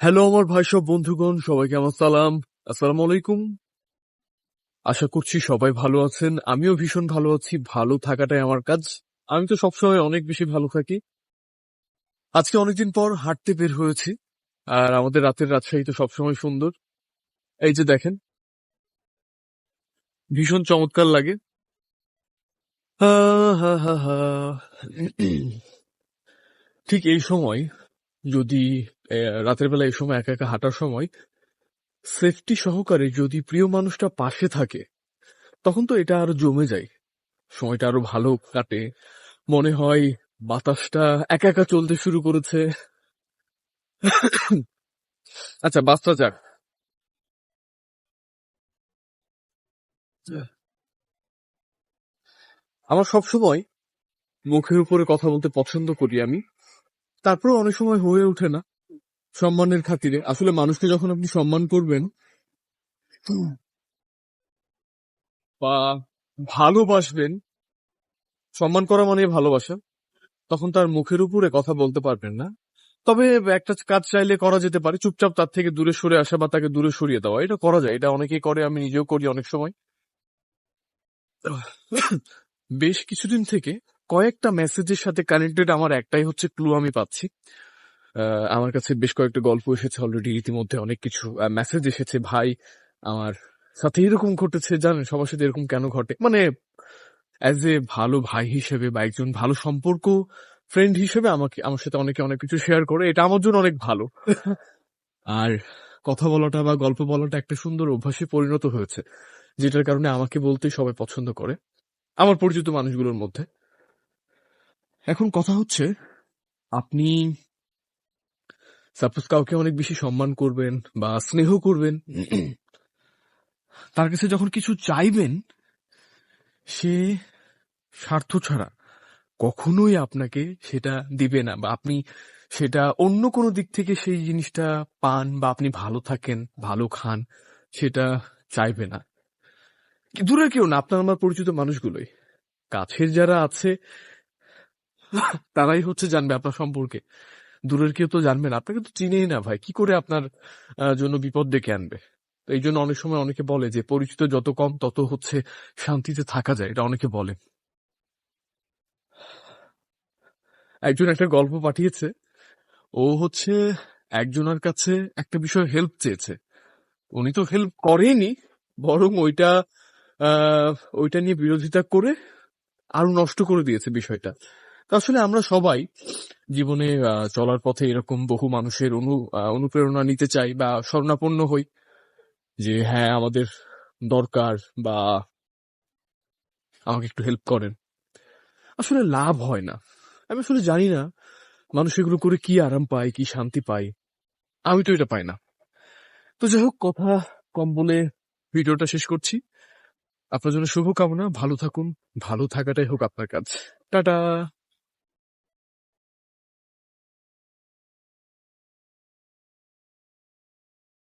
Hello আমার ভাই সব বন্ধুগণ, সবাইকে আমার সালাম। আসসালামু আলাইকুম। আশা করছি সবাই ভালো আছেন। আমিও ভীষণ ভালো আছি, ভালো থাকাটাই আমার কাজ। আমি তো সবসময় অনেক বেশি ভালো থাকি। আজকে অনেকদিন পর হাঁটতে বের হয়েছি, আর আমাদের রাতের রাজশাহী তো সবসময় সুন্দর। এই যে দেখেন, ভীষণ চমৎকার লাগে। ঠিক এই সময় যদি রাতের বেলা এই সময় একা একা হাঁটার সময় সেফটি সহকারে যদি প্রিয় মানুষটা পাশে থাকে, তখন তো এটা আরও জমে যায়। সময়টা আরও ভালো কাটে। মনে হয় বাতাসটা একা একা চলতে শুরু করেছে। আচ্ছা বাসটা যাক। আমার সব সময় মুখের উপরে কথা বলতে পছন্দ করি আমি। তারপরেও অনেক সময় হয়ে ওঠে না সম্মানের খাতিরে। আসলে মানুষকে যখন আপনি সম্মান করবেন, বা ভালোবাসবেন, সম্মান করা মানে ভালোবাসা, তখন তার মুখের উপরে কথা বলতে পারবেন না। তবে একটা কাজ চাইলে করা যেতে পারে, চুপচাপ তার থেকে দূরে সরে আসা বা তাকে দূরে সরিয়ে দেওয়া। এটা করা যায়, এটা অনেকেই করে, আমি নিজেও করি অনেক সময়। বেশ কিছুদিন থেকে কয়েকটা মেসেজের সাথে কানেক্টেড আমার একটাই হচ্ছে ক্লু আমি পাচ্ছি। আমার কাছে বেশ কয়েকটা গল্প এসেছে অলরেডি ইতিমধ্যে অনেক কিছু মেসেজ এসেছে। ভাই আমার সাথে এরকম ঘটেছে জানেন সবার সাথে এরকম কেন ঘটে? মানে অ্যাজ এ ভালো ভাই হিসেবে বা একজন ভালো সম্পর্ক ফ্রেন্ড হিসেবে আমাকে আমার সাথে অনেকে অনেক কিছু শেয়ার করে এটা আমার জন্য অনেক ভালো। আর কথা বলাটা বা গল্প বলাটা একটা সুন্দর অভ্যাসে পরিণত হয়েছে যেটার কারণে আমাকে বলতে সবাই পছন্দ করে আমার পরিচিত মানুষগুলোর মধ্যে। এখন কথা হচ্ছে, আপনি সাপোজ কাউকে অনেক বেশি সম্মান করবেন বা স্নেহ করবেন, তার কাছে যখন কিছু চাইবেন, সে স্বার্থ ছাড়া কখনোই আপনাকে সেটা দিবে না বা আপনি সেটা অন্য কোনো দিক থেকে সেই জিনিসটা পান বা আপনি ভালো থাকেন, ভালো খান, সেটা চাইবে না। দূরে কেউ না, আপনার আমার পরিচিত মানুষগুলোই। কাছের যারা আছে তারাই হচ্ছে জানবে আপনার সম্পর্কে। দূরের কেউ তো জানবে না। আপনাকে তো চিনেই না ভাই। কি করে আপনার জন্য বিপদ ডেকে আনবে? তো এই জন্য অনেক সময় অনেকে বলে যে, পরিচিত যত কম, তত হচ্ছে শান্তিতে থাকা যায়। এটা অনেকে বলে। একজন একটা গল্প পাঠিয়েছে। ও হচ্ছে একজনের কাছে একটা বিষয় হেল্প চেয়েছে। উনি তো হেল্প করেনি, বরং ওইটা ওইটা নিয়ে বিরোধিতা করে আরও নষ্ট করে দিয়েছে বিষয়টা। আসলে আমরা সবাই জীবনে চলার পথে এরকম বহু মানুষের অনু অনুপ্রেরণা নিতে চাই বা শরণাপন্ন হই যে হ্যাঁ আমাদের দরকার বা আমাকে একটু হেল্প করেন। আসলে লাভ হয় না। আমি আসলে জানি না মানুষ এগুলো করে কি আরাম পায়, কি শান্তি পায়। আমি তো এটা পাই না। তো যাই হোক, কথা কম বলে ভিডিওটা শেষ করছি। আপনার জন্য শুভকামনা। ভালো থাকুন। ভালো থাকাটাই হোক আপনার কাজ। টাটা!